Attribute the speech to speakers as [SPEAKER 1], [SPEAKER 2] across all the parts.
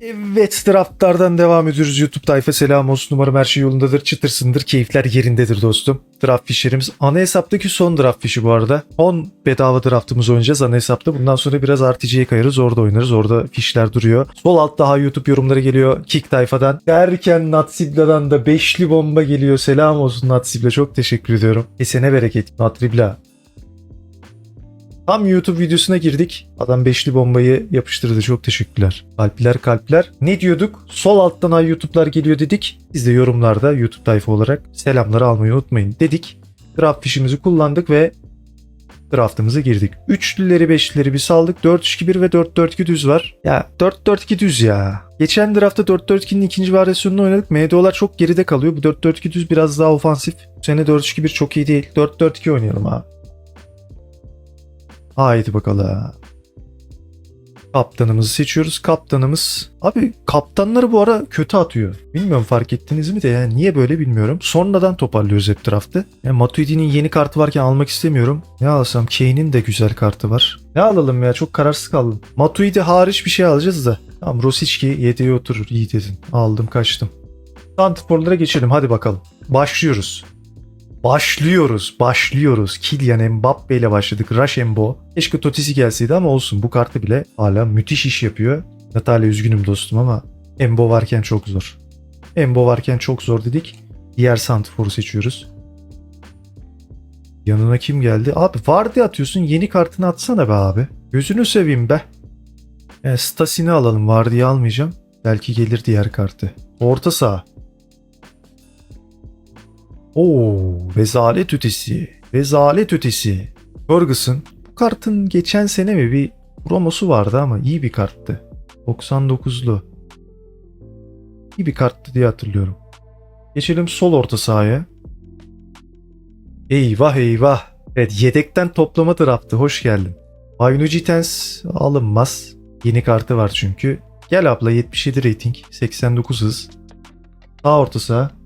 [SPEAKER 1] Evet draftlardan devam ediyoruz. YouTube tayfa selam olsun. Umarım her şey yolundadır. Çıtırsındır. Keyifler yerindedir dostum. Draft fişlerimiz. Ana hesaptaki son draft fişi bu arada. 10 bedava draftımız oynayacağız ana hesapta. Bundan sonra biraz RTC'ye kayarız. Orada oynarız. Orada fişler duruyor. Sol altta daha YouTube yorumları geliyor. Kick tayfadan. Derken Natsibla'dan da beşli bomba geliyor. Selam olsun Natsibla. Çok teşekkür ediyorum. Kesene bereket. Natribla. Tam YouTube videosuna girdik. Adam beşli bombayı yapıştırdı. Çok teşekkürler. Kalpler kalpler. Ne diyorduk? Sol alttan ay YouTube'lar geliyor dedik. Siz de yorumlarda YouTube tayfa olarak selamları almayı unutmayın dedik. Draft fişimizi kullandık ve draftımıza girdik. Üçlüleri beşlileri bir saldık. 4-3-2-1 ve 4-4-2 düz var. Ya 4-4-2 düz ya. Geçen draftta 4-4-2'nin ikinci varyasyonunu oynadık. MDO'lar çok geride kalıyor. Bu 4-4-2 düz biraz daha ofansif. Bu sene 4-3-2-1 çok iyi değil. 4-4-2 oynayalım abi. Haydi bakalım. Kaptanımızı seçiyoruz. Kaptanımız. Abi kaptanları bu ara kötü atıyor. Bilmiyorum fark ettiniz mi de yani niye böyle bilmiyorum. Sonradan toparlıyoruz hep draftı. Yani Matuidi'nin yeni kartı varken almak istemiyorum. Ne alsam? Kane'in de güzel kartı var. Ne alalım ya? Çok kararsız kaldım. Matuidi hariç bir şey alacağız da. Tamam Rosicki yedeğe oturur. İyi dedin. Aldım kaçtım. Santrforlara geçelim hadi bakalım. Başlıyoruz. Başlıyoruz, başlıyoruz. Kylian Mbappe ile başladık. Rush Embo. Keşke Totisi gelseydi ama olsun. Bu kartı bile hala müthiş iş yapıyor. Natalya üzgünüm dostum ama Embo varken çok zor. Embo varken çok zor dedik. Diğer Santfor'u seçiyoruz. Yanına kim geldi? Abi Vardy atıyorsun. Yeni kartını atsana be abi. Gözünü seveyim be. E, Stasin'i alalım. Vardy'yi almayacağım. Belki gelir diğer kartı. Orta saha. Oo, rezalet ötesi. Rezalet ötesi. Ferguson. Bu kartın geçen sene mi bir promosu vardı ama iyi bir karttı. 99'lu. İyi bir karttı diye hatırlıyorum. Geçelim sol orta sahaya. Eyvah eyvah. Evet yedekten toplama draftı. Hoş geldin. Aynu Jitens alınmaz. Yeni kartı var çünkü. Gel abla 77 rating. 89 hız. Sağ orta saha.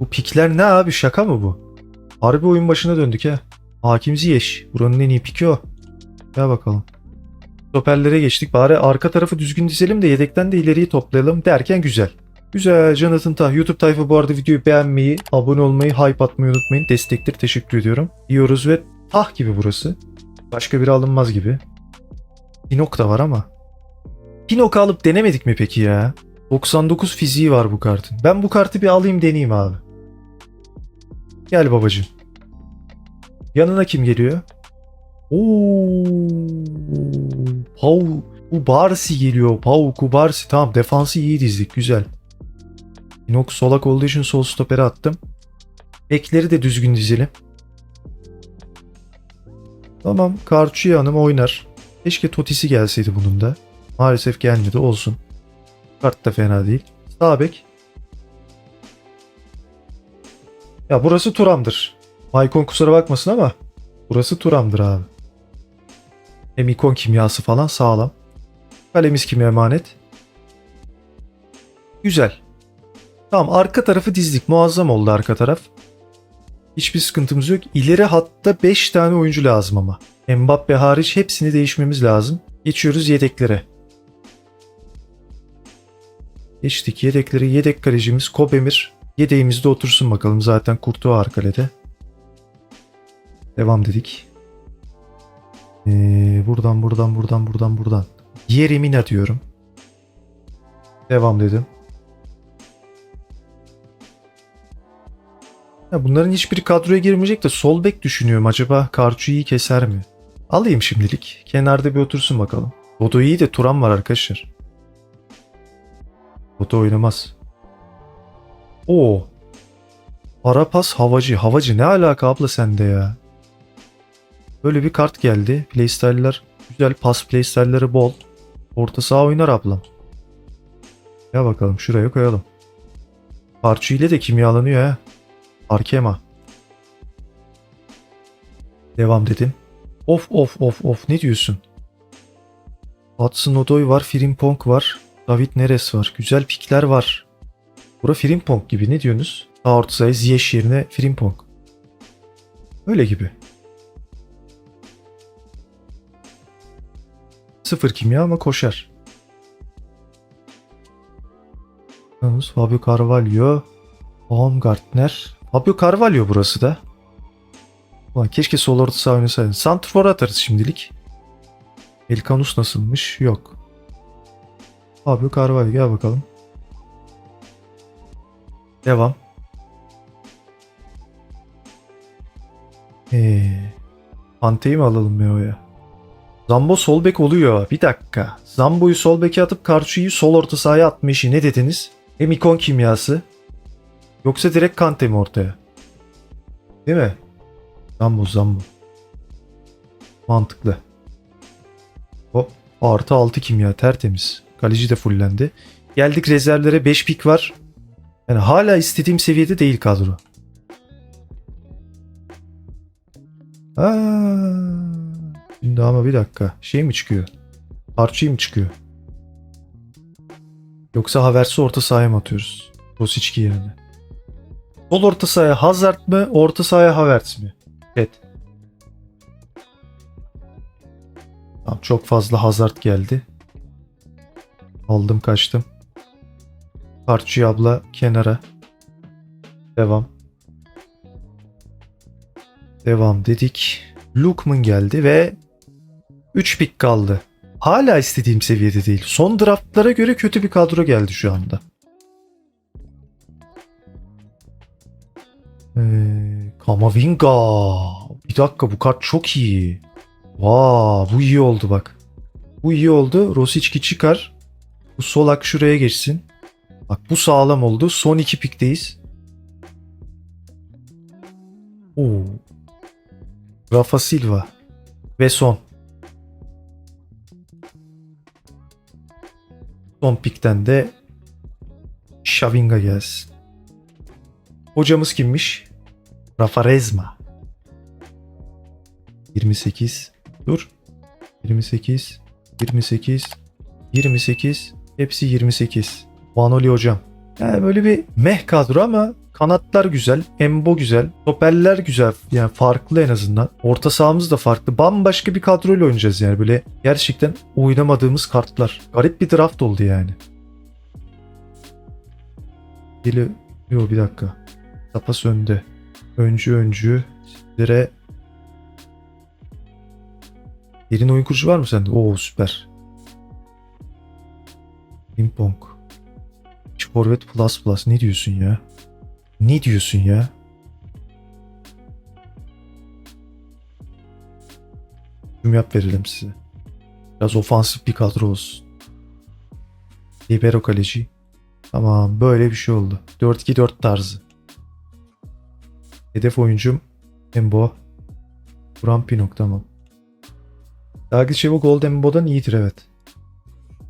[SPEAKER 1] Bu pikler ne abi şaka mı bu? Harbi oyun başına döndük ha. Hakim Ziyech. Buranın en iyi piki o. Gel bakalım. Stoperlere geçtik. Bari arka tarafı düzgün dizelim de yedekten de ileriyi toplayalım derken güzel. Güzel Jonathan Tah. YouTube tayfa bu arada videoyu beğenmeyi, abone olmayı, hype atmayı unutmayın. Destektir. Teşekkür ediyorum. Diyoruz ve Tah gibi burası. Başka biri alınmaz gibi. Pinok da var ama. Pinok'u alıp denemedik mi peki ya? 99 fiziği var bu kartın. Ben bu kartı bir alayım deneyeyim abi. Gel babacığım. Yanına kim geliyor? Oo, Pau Kubarsi geliyor. Pau Kubarsi. Tamam defansı iyi dizdik. Güzel. Inox solak olduğu için sol stopere attım. Bekleri de düzgün dizelim. Tamam. Karçuya Hanım oynar. Keşke Totisi gelseydi bunun da. Maalesef gelmedi. Olsun. Kart da fena değil. Sağ bek. Ya burası Turam'dır. Maykon kusura bakmasın ama burası Turam'dır abi. Hem ikon kimyası falan sağlam. Kalemiz kime emanet? Güzel. Tamam arka tarafı dizdik. Muazzam oldu arka taraf. Hiçbir sıkıntımız yok. İleri hatta 5 tane oyuncu lazım ama. Mbappe hariç hepsini değişmemiz lazım. Geçiyoruz yedeklere. Geçtik yedekleri. Yedek kalecimiz Kobemir. Yedeğimizde otursun bakalım. Zaten Kurtuğa var kalede. Devam dedik. Ee, buradan buradan buradan buradan buradan. Yeremina diyorum. Devam dedim. Ya bunların hiçbiri kadroya girmeyecek de sol bek düşünüyorum. Acaba Karçu'yu keser mi? Alayım şimdilik. Kenarda bir otursun bakalım. Dodo iyi de Turan var arkadaşlar. Dodo oynamaz. Oo. Arapas havacı. Havacı ne alaka abla sende ya? Böyle bir kart geldi. Playstyle'lar güzel. Pas playstyle'ları bol. Orta saha oynar ablam. Ya bakalım şuraya koyalım. Parçu ile de kimyalanıyor ha. Arkema. Devam dedim. Of of of of ne diyorsun? Hudson Odoi var, Frimpong var, David Neres var. Güzel pikler var. Bura Frimpong gibi ne diyorsunuz? Sağ orta sahaya Ziyech yerine Frimpong. Öyle gibi. Sıfır kimya ama koşar. Yalnız Fabio Carvalho. Baumgartner. Fabio Carvalho burası da. Ulan keşke sol orta saha oynasaydın. Santrfor atarız şimdilik. Elkanus nasılmış? Yok. Fabio Carvalho gel bakalım. Devam. Ee, Pante'yi mi alalım Meo'ya? Zambo sol bek oluyor. Bir dakika. Zambo'yu sol beke atıp Karçu'yu sol orta sahaya atma işi ne dediniz? Hem ikon kimyası. Yoksa direkt Kante mi ortaya? Değil mi? Zambo Zambo. Mantıklı. Hop. Artı 6 kimya tertemiz. Kaleci de fullendi. Geldik rezervlere 5 pik var. Yani hala istediğim seviyede değil kadro. Aa, şimdi ama bir dakika. Şey mi çıkıyor? Archie mi çıkıyor? Yoksa Havertz'i orta sahaya mı atıyoruz? Rosicki yerine. Sol orta sahaya Hazard mı? Orta sahaya Havertz mi? Evet. Tamam, çok fazla Hazard geldi. Aldım kaçtım. Archie abla kenara. Devam. Devam dedik. Lukman geldi ve 3 pik kaldı. Hala istediğim seviyede değil. Son draftlara göre kötü bir kadro geldi şu anda. Ee, Kamavinga. Bir dakika bu kart çok iyi. Vaa bu iyi oldu bak. Bu iyi oldu. Rosicki çıkar. Bu solak şuraya geçsin. Bak bu sağlam oldu. Son iki pikteyiz. Oo. Rafa Silva. Ve son. Son pikten de Şavinga gelsin. Hocamız kimmiş? Rafa Rezma. 28. Dur. 28. 28. 28. Hepsi 28. Vanoli hocam. Yani böyle bir meh kadro ama kanatlar güzel. Embo güzel. Stoperler güzel. Yani farklı en azından. Orta sahamız da farklı. Bambaşka bir kadroyla oynayacağız yani. Böyle gerçekten oynamadığımız kartlar. Garip bir draft oldu yani. Geliyor. Yok bir dakika. Tapas önde. Öncü öncü. Sizlere Yerin oyun kurucu var mı sende? Oo süper. Ping pong. Forvet plus plus ne diyorsun ya? Ne diyorsun ya? Tüm yap verelim size. Biraz ofansif bir kadro olsun. Libero kaleci. Tamam böyle bir şey oldu. 4-2-4 tarzı. Hedef oyuncum Embo. Buran Pinok tamam. Dalgıçevo Golden Embo'dan iyidir evet.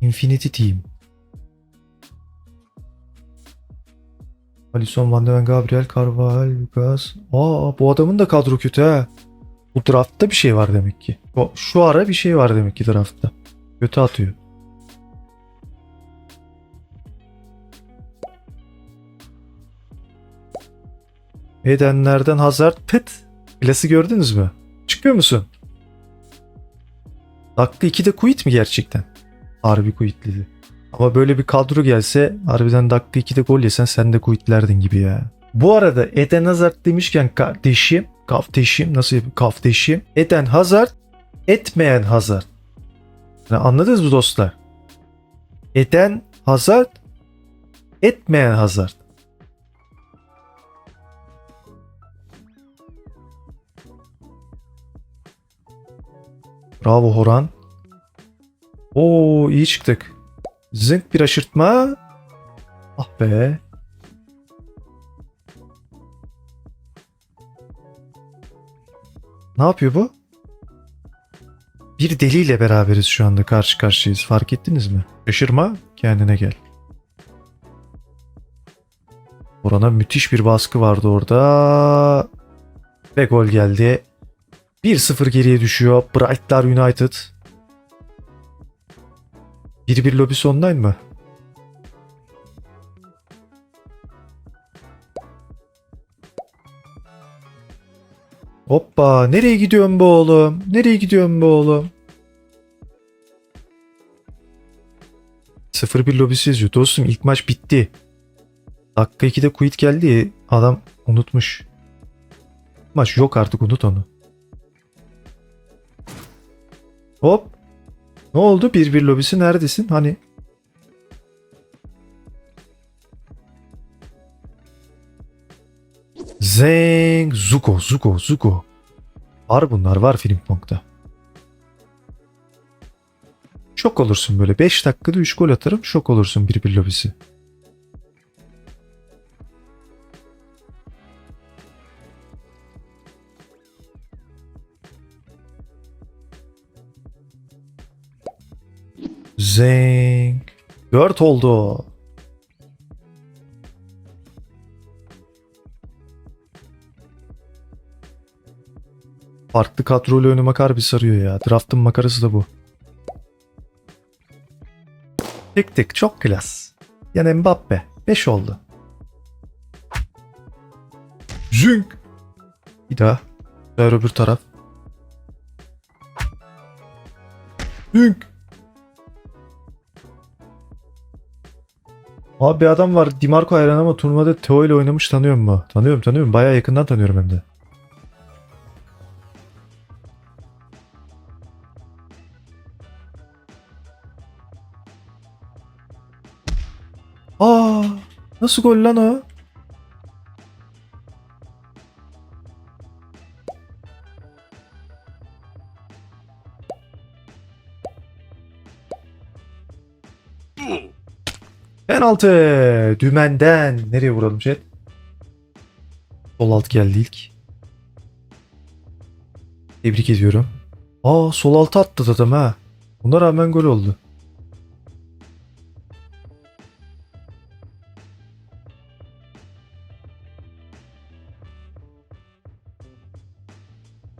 [SPEAKER 1] Infinity Team. Alisson, Van de Ven, Gabriel, Carvalho, Lucas. Aa bu adamın da kadro kötü ha. Bu draftta bir şey var demek ki. Şu, şu ara bir şey var demek ki draftta. Kötü atıyor. Edenlerden Hazard pıt. Klası gördünüz mü? Çıkıyor musun? Dakika 2'de quit mi gerçekten? Harbi quitledi. Ama böyle bir kadro gelse harbiden dakika 2'de gol yesen sen de quitlerdin gibi ya. Bu arada Eden Hazard demişken kardeşim, kardeşim nasıl yapayım? Kardeşim. Eden Hazard, etmeyen Hazard. Yani anladınız mı dostlar? Eden Hazard, etmeyen Hazard. Bravo Horan. Oo iyi çıktık. Zınk bir aşırtma. Ah be. Ne yapıyor bu? Bir deliyle beraberiz şu anda karşı karşıyayız. Fark ettiniz mi? Şaşırma kendine gel. Orana müthiş bir baskı vardı orada. Ve gol geldi. 1-0 geriye düşüyor. Brightlar United. 1-1 lobisi online mı? Hoppa nereye gidiyorsun be oğlum? Nereye gidiyorsun be oğlum? 0-1 lobisi yazıyor. Dostum ilk maç bitti. Dakika 2'de quit geldi. Adam unutmuş. Maç yok artık unut onu. Hop. Ne oldu? 1-1 lobisi neredesin? Hani Zeng Zuko Zuko Zuko. Var bunlar var Frimpong'da. Şok olursun böyle. 5 dakikada 3 gol atarım. Şok olursun 1-1 lobisi. Zeng. 4 oldu. Farklı kadroyla oynamak harbi sarıyor ya. Draft'ın makarası da bu. Tık tık çok klas. Yani Mbappe. 5 oldu. Zünk. Bir daha. Ver öbür taraf. Zünk. Abi bir adam var. Dimarco hayran ama turnuvada Teo ile oynamış tanıyorum mu? Tanıyorum tanıyorum. Bayağı yakından tanıyorum hem de. Aa, nasıl gol lan o? Penaltı. Dümenden. Nereye vuralım Jet? Sol alt geldi ilk. Tebrik ediyorum. Aa sol altı attı adam ha. Buna rağmen gol oldu.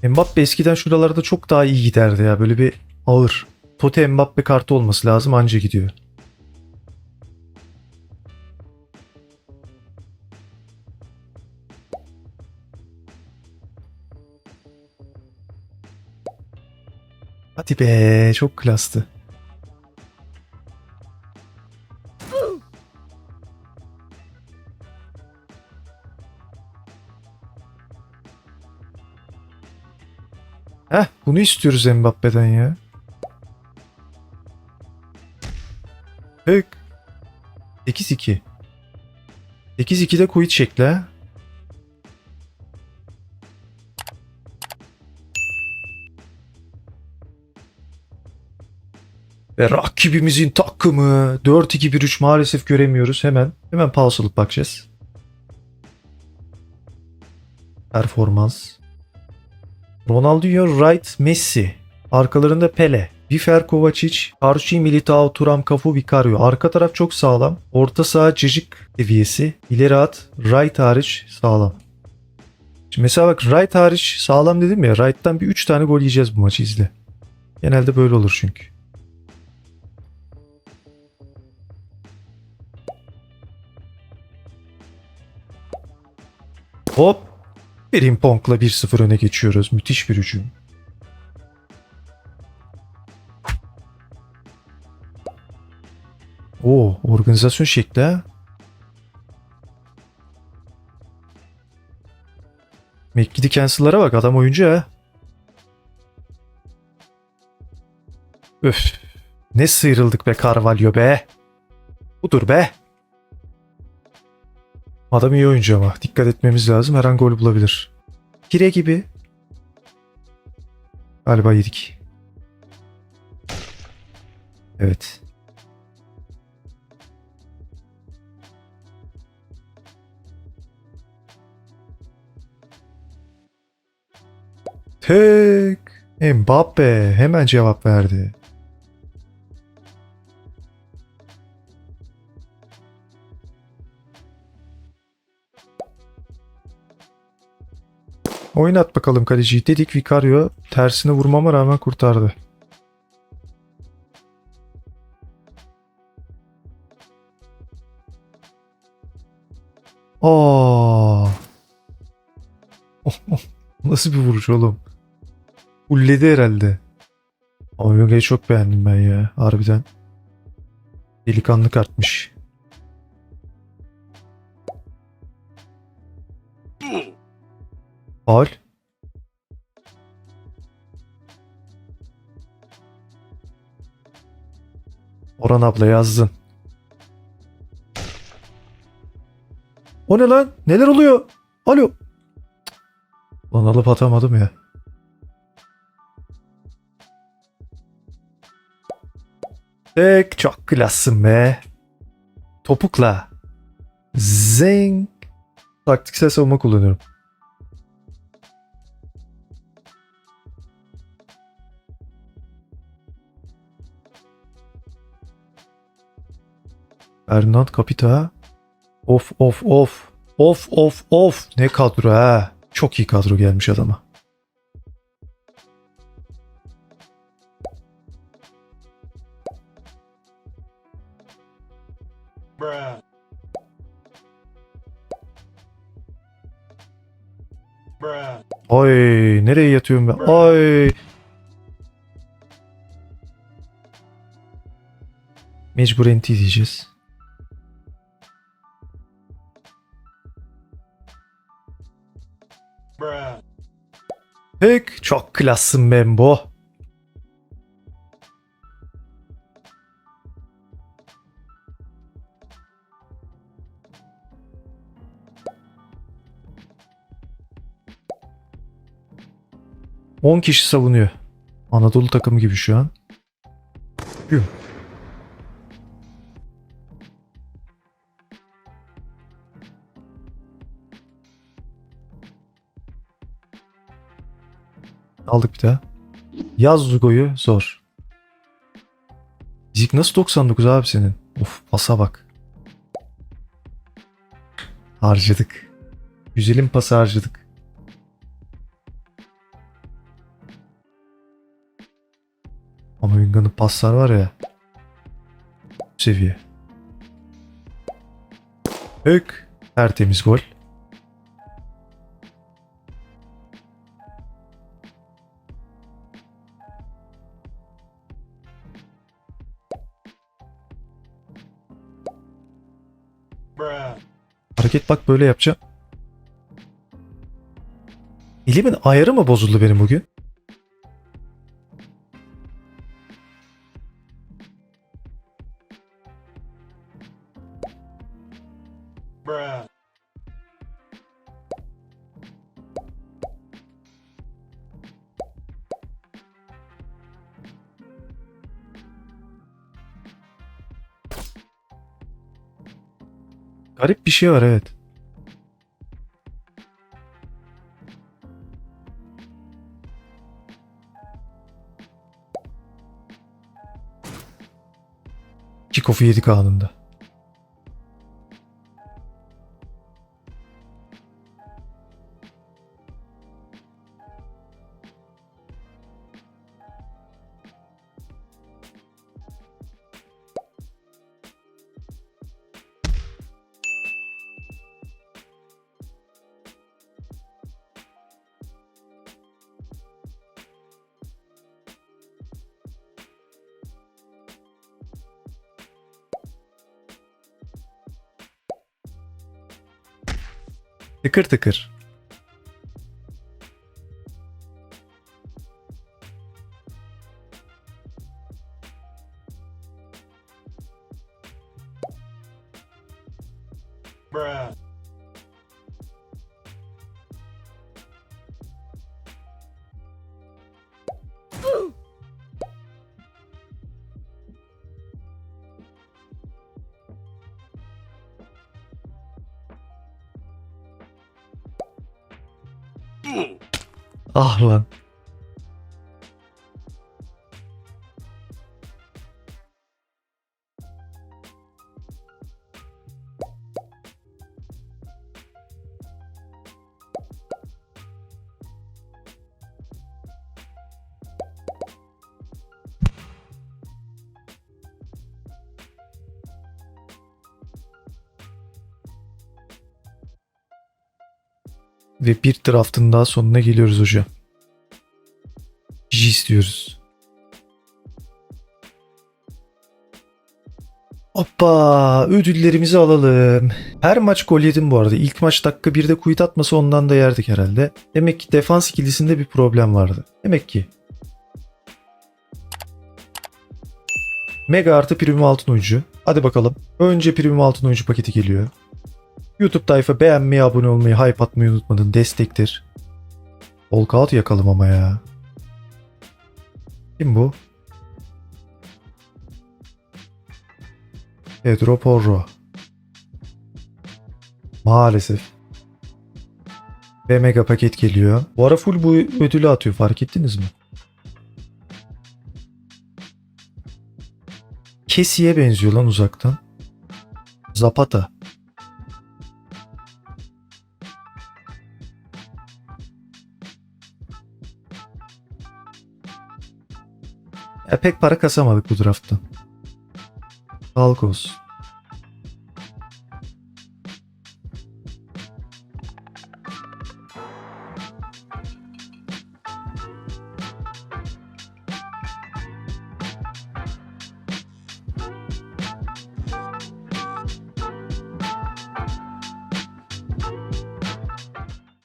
[SPEAKER 1] Mbappe eskiden şuralarda çok daha iyi giderdi ya. Böyle bir ağır. Tote Mbappe kartı olması lazım anca gidiyor. Hadi be çok klastı. Heh bunu istiyoruz Mbappe'den ya. Pek. 8-2. 8-2'de quit şekli ha. Rakibimizin takımı 4-2-1-3 maalesef göremiyoruz. Hemen hemen pause bakacağız. Performans. Ronaldinho, Wright, Messi. Arkalarında Pele. Bifer Kovacic, Archie Militao, Turam, Cafu, Vicario. Arka taraf çok sağlam. Orta saha cacık seviyesi. İleri at. Wright hariç sağlam. Şimdi mesela bak Wright hariç sağlam dedim ya. Wright'tan bir 3 tane gol yiyeceğiz bu maçı izle. Genelde böyle olur çünkü. Hop. Frimpong'la 1-0 öne geçiyoruz. Müthiş bir hücum. Oo, organizasyon şekli ha. McGiddy cancel'lara bak adam oyuncu ha. Öf. Ne sıyrıldık be Carvalho be. Budur be. Adam iyi oyuncu ama. Dikkat etmemiz lazım. Her an gol bulabilir. Kire gibi. Galiba yedik. Evet. Tek. Mbappe hemen cevap verdi. Oynat bakalım kaleciyi dedik. Vicario tersine vurmama rağmen kurtardı. Aa. Nasıl bir vuruş oğlum? Ulledi herhalde. Oyunu çok beğendim ben ya harbiden. Delikanlı kartmış. Faul. Orhan abla yazdın. O ne lan? Neler oluyor? Alo. Lan alıp atamadım ya. Tek çok klassın be. Topukla. Zing. Taktiksel savunma kullanıyorum. Fernand Kapita. Of of of. Of of of. Ne kadro ha. Çok iyi kadro gelmiş adama.
[SPEAKER 2] Bruh. Bruh.
[SPEAKER 1] Oy nereye yatıyorum ben? Oy. Mecburen T diyeceğiz. Pek çok klassın Membo. On kişi savunuyor. Anadolu takımı gibi şu an. Yum. Aldık bir daha. Yaz Zugo'yu zor. Zik nasıl 99 abi senin? Of pasa bak. Harcadık. Güzelim pası harcadık. Ama Yunga'nın paslar var ya. Seviye. Hök. Tertemiz gol. Hareket bak böyle yapacağım. Elimin ayarı mı bozuldu benim bugün? Garip bir şey var evet. Kickoff'u yedik anında. Tıkır tıkır. Ah lan. Ve bir draftın daha sonuna geliyoruz hocam. G istiyoruz. Hoppa ödüllerimizi alalım. Her maç gol yedim bu arada. İlk maç dakika 1'de kuyut atmasa ondan da yerdik herhalde. Demek ki defans ikilisinde bir problem vardı. Demek ki. Mega artı premium altın oyuncu. Hadi bakalım. Önce premium altın oyuncu paketi geliyor. YouTube tayfa beğenmeyi, abone olmayı, hype atmayı unutmadın. Destektir. Walkout yakalım ama ya. Kim bu? Pedro Porro. Maalesef. Ve mega paket geliyor. Bu ara full bu ödülü atıyor fark ettiniz mi? Kesiye benziyor lan uzaktan. Zapata. Pek para kasamadık bu drafttan. Sağlık olsun.